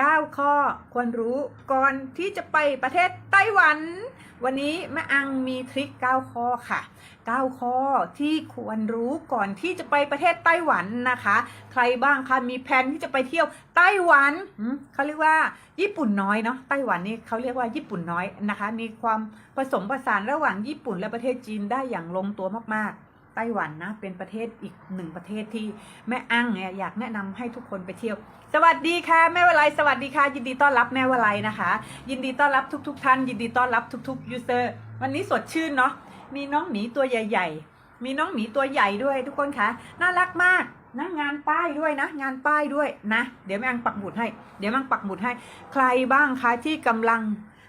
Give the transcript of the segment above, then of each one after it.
9 ข้อควรรู้ก่อนที่จะไปประเทศไต้หวัน วันนี้แม่อังมีทริค 9 ข้อค่ะ 9 ข้อที่ควรรู้ก่อนที่จะไปประเทศไต้หวันนะคะ ใครบ้างคะมีแผนที่จะไปเที่ยวไต้หวันเขาเรียกว่า ญี่ปุ่นน้อยเนาะไต้หวันนี่เขาเรียกว่าญี่ปุ่นน้อยนะคะ มีความผสมผสานระหว่างญี่ปุ่นและประเทศจีนได้อย่างลงตัวมากๆ ไต้หวันนะ เป็นประเทศอีกหนึ่งประเทศที่แม่อั้งเนี่ยอยากแนะนำให้ทุกคนไปเที่ยว สวัสดีค่ะ แม่วลัยสวัสดีค่ะ ยินดีต้อนรับแม่วลัยนะคะ ยินดีต้อนรับทุกๆท่าน ยินดีต้อนรับทุกๆยูเซอร์วันนี้สดชื่นเนาะมีน้องหมีตัวใหญ่ ๆ มีน้องหมีตัวใหญ่ด้วยทุกคนคะน่ารักมากนะงานป้ายด้วยนะ งานป้ายด้วยนะ เดี๋ยวแม่อังปักหมุดให้ เดี๋ยวแม่อังปักหมุดให้ ใครบ้างคะที่กำลัง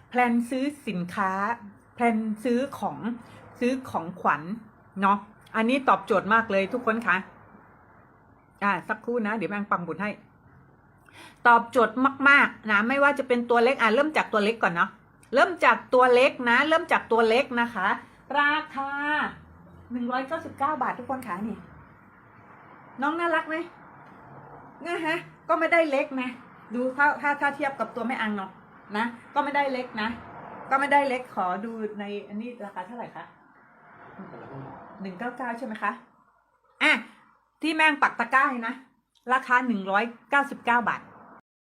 แพลนซื้อสินค้า แพลนซื้อของซื้อของขวัญเนาะ อันนี้ตอบโจทย์มากเลยทุกคนคะอ่าสักครู่นะ เดี๋ยวแม่งปักหมุดให้ ตอบโจทย์มาก ๆ นะ ไม่ว่าจะเป็นตัวเล็กอะเริ่มจากตัวเล็กก่อนเนาะเริ่มจากตัวเล็กนะ เริ่มจากตัวเล็กนะคะ ราคาหนึ่งร้อยเก้าสิบเก้าบาททุกคนค่ะนี่ น้องน่ารักไหมนะฮะ ก็ไม่ได้เล็กนะ ดูถ้าถ้าถ้าเทียบกับตัวแม่อังเนาะนะ ก็ไม่ได้เล็กนะ ก็ไม่ได้เล็กขอดูในอันนี้ราคาเท่าไหร่คะ หนึ่งเก้าเก้าใช่ไหมคะ อะ ที่แม่งปักตะกร้าให้นะ ราคาหนึ่งร้อยเก้าสิบเก้าบาท